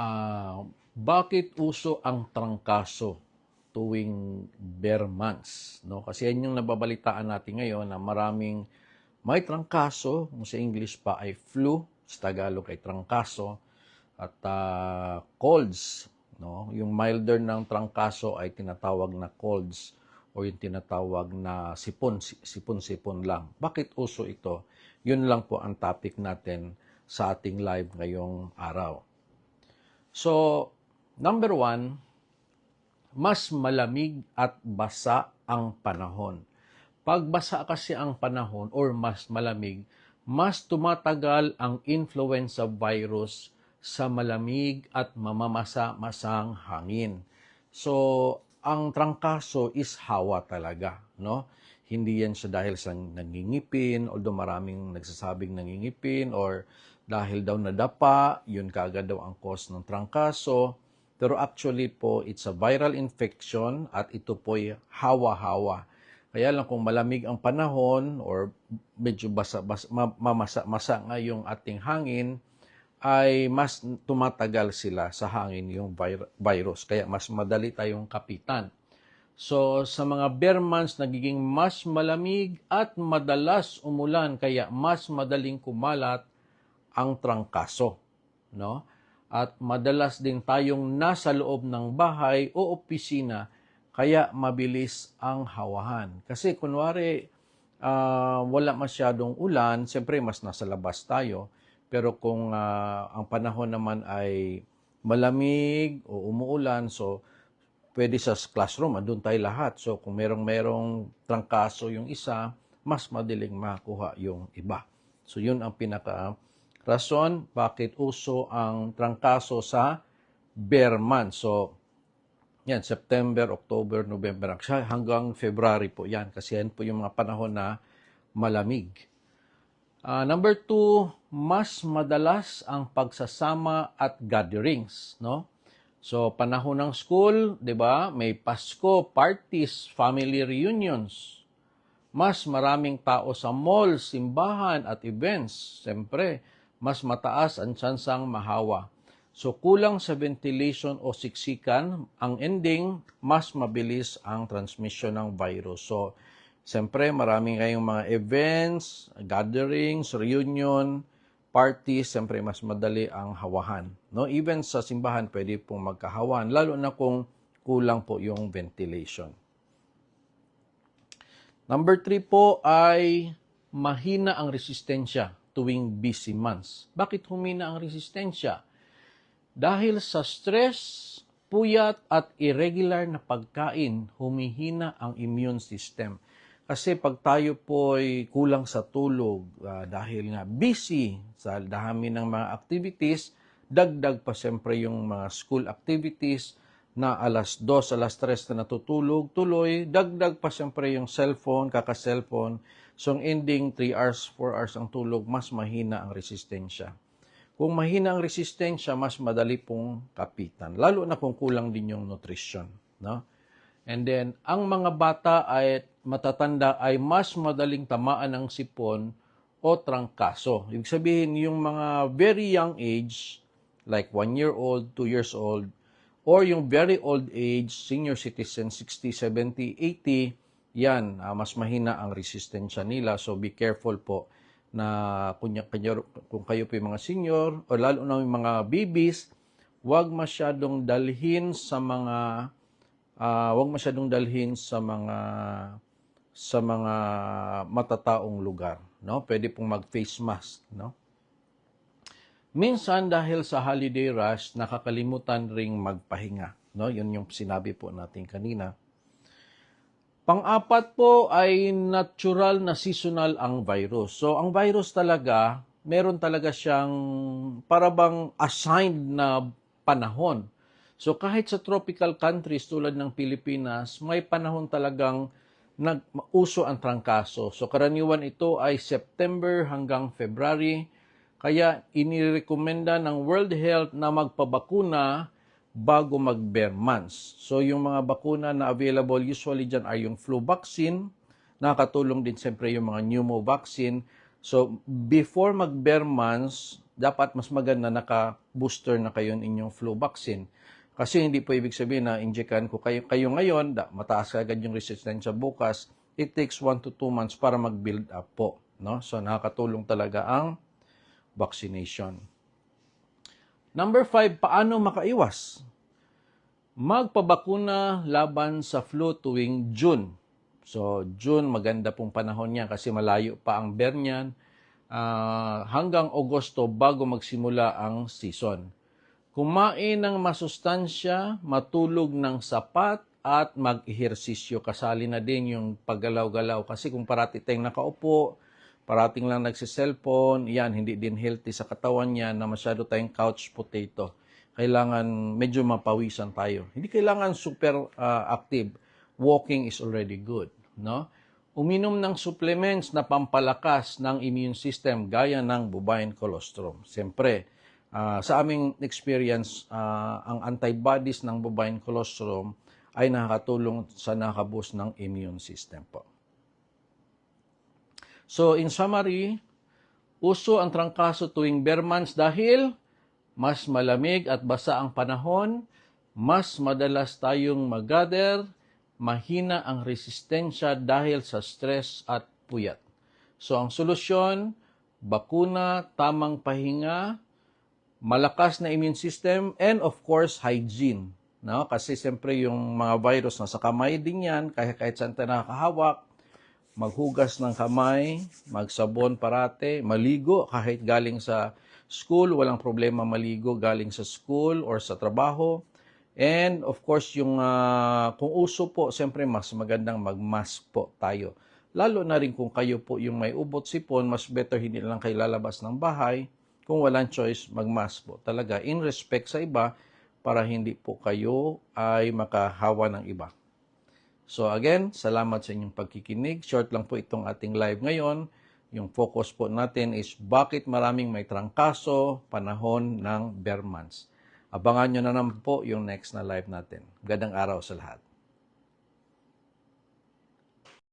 Ah, bakit uso ang trangkaso tuwing bare months? No? Kasi yan yung nababalitaan natin ngayon na maraming may trangkaso, kung sa English pa ay flu, sa Tagalog ay trangkaso, at ah, colds. No? Yung milder ng trangkaso ay tinatawag na colds o yung tinatawag na sipon, sipon-sipon lang. Bakit uso ito? Yun lang po ang topic natin sa ating live ngayong araw. So, number one, mas malamig at basa ang panahon. Pag basa kasi ang panahon or mas malamig, mas tumatagal ang influenza virus sa malamig at mamamasa-masang hangin. So, ang trangkaso is hawa talaga, no? Hindi yan siya dahil sa nangingipin, although maraming nagsasabing nangingipin or dahil daw nadapa, yun kaagad daw ang cause ng trangkaso. Pero actually po, it's a viral infection at ito po'y hawa-hawa. Kaya lang kung malamig ang panahon or medyo basa, basa, mamasa-masa nga yung ating hangin, ay mas tumatagal sila sa hangin yung vir- virus. Kaya mas madali tayong kapitan. So, sa mga bare months, nagiging mas malamig at madalas umulan, kaya mas madaling kumalat ang trangkaso. No? At madalas din tayong nasa loob ng bahay o opisina, kaya mabilis ang hawahan. Kasi kunwari, ah, wala masyadong ulan, siyempre mas nasa labas tayo. Pero kung ah, ang panahon naman ay malamig o umuulan, so pwede sa classroom, andun tayo lahat. So kung merong merong trangkaso yung isa, mas madaling makuha yung iba. So yun ang pinaka rason bakit uso ang trangkaso sa bare month. So yan, September, October, November, hanggang February po yan. Kasi yan po yung mga panahon na malamig. Ah, number two, mas madalas ang pagsasama at gatherings, no? So, panahon ng school, 'di ba? May Pasko, parties, family reunions. Mas maraming tao sa mall, simbahan at events. Siyempre, mas mataas ang tsansang mahawa. So, kulang sa ventilation o siksikan, ang ending, mas mabilis ang transmission ng virus. So, siyempre, maraming kayong mga events, gatherings, reunion, parties, siyempre mas madali ang hawahan. No? Even sa simbahan, pwede pong magkahawan, lalo na kung kulang po yung ventilation. Number three po ay mahina ang resistensya tuwing busy months. Bakit humina ang resistensya? Dahil sa stress, puyat at irregular na pagkain, humihina ang immune system. Kasi pag tayo po ay kulang sa tulog ah, dahil nga busy sa dami ng mga activities, dagdag pa siyempre yung mga school activities na alas 2, alas 3 na natutulog, tuloy, dagdag pa siyempre yung cellphone, kaka-cellphone. So, ang ending, 3 hours, 4 hours ang tulog, mas mahina ang resistensya. Kung mahina ang resistensya, mas madali pong kapitan. Lalo na kung kulang din yung nutrition. No? And then, ang mga bata ay matatanda ay mas madaling tamaan ng sipon o trangkaso. Ibig sabihin, yung mga very young age, like 1 year old, 2 years old, or yung very old age, senior citizen, 60, 70, 80, yan, ah, mas mahina ang resistensya nila. So, be careful po na kunya, kanyo, kung kayo po yung mga senior, o lalo na yung mga babies, huwag masyadong dalhin sa mga ah wag masyadong dalhin sa mga sa mga matataong lugar, no? Pwede pong mag-face mask, no? Minsan dahil sa holiday rush, nakakalimutan ring magpahinga, no? Yun yung sinabi po natin kanina. Pang-apat po ay natural na seasonal ang virus. So, ang virus talaga, meron talaga siyang parabang assigned na panahon. So kahit sa tropical countries tulad ng Pilipinas, may panahon talagang nag-uso ang trangkaso. So karaniwan ito ay September hanggang February. Kaya inirekomenda ng World Health na magpabakuna bago mag-bare months. So yung mga bakuna na available usually dyan ay yung flu vaccine, nakatulong din siyempre yung mga pneumo vaccine. So before mag-bare months, dapat mas maganda naka-booster na kayo ng inyong flu vaccine. Kasi hindi po ibig sabihin na injekan ko kayo, kayo ngayon, da, mataas agad yung resistensya bukas, it takes 1 to 2 months para mag-build up po. No? So nakakatulong talaga ang vaccination. Number 5, paano makaiwas? Magpabakuna laban sa flu tuwing June. So, June, maganda pong panahon niya kasi malayo pa ang bear niyan. Ah, hanggang Agosto bago magsimula ang season. Kumain ng masustansya, matulog ng sapat, at mag-ehersisyo. Kasali na din yung paggalaw-galaw. Kasi kung parati tayong nakaupo, parating lang nagsiselfone, yan, hindi din healthy sa katawan niya na masyado tayong couch potato. Kailangan medyo mapawisan tayo. Hindi kailangan super ah, active. Walking is already good, no? Uminom ng supplements na pampalakas ng immune system gaya ng bovine colostrum. Siyempre, ah, sa aming experience, ah, ang antibodies ng bovine colostrum ay nakakatulong sa nakaboost ng immune system po. So, in summary, uso ang trangkaso tuwing bear months dahil mas malamig at basa ang panahon, mas madalas tayong mag-gather, mahina ang resistensya dahil sa stress at puyat. So, ang solusyon, bakuna, tamang pahinga, malakas na immune system, and of course, hygiene. No? Kasi siyempre yung mga virus nasa kamay din yan, kahit, kahit saan tayo nakakahawak, maghugas ng kamay, magsabon parate, maligo kahit galing sa school, walang problema maligo galing sa school or sa trabaho. And of course, yung ah, kung uso po, siyempre mas magandang mag-mask po tayo. Lalo na rin kung kayo po yung may ubot sipon, mas better hindi lang kayo lalabas ng bahay. Kung walang choice, mag-mask po. Talaga, in respect sa iba, para hindi po kayo ay makahawa ng iba. So again, salamat sa inyong pagkikinig. Short lang po itong ating live ngayon. Yung focus po natin is bakit maraming may trangkaso panahon ng bear months. Abangan nyo na naman po yung next na live natin. Gandang araw sa lahat.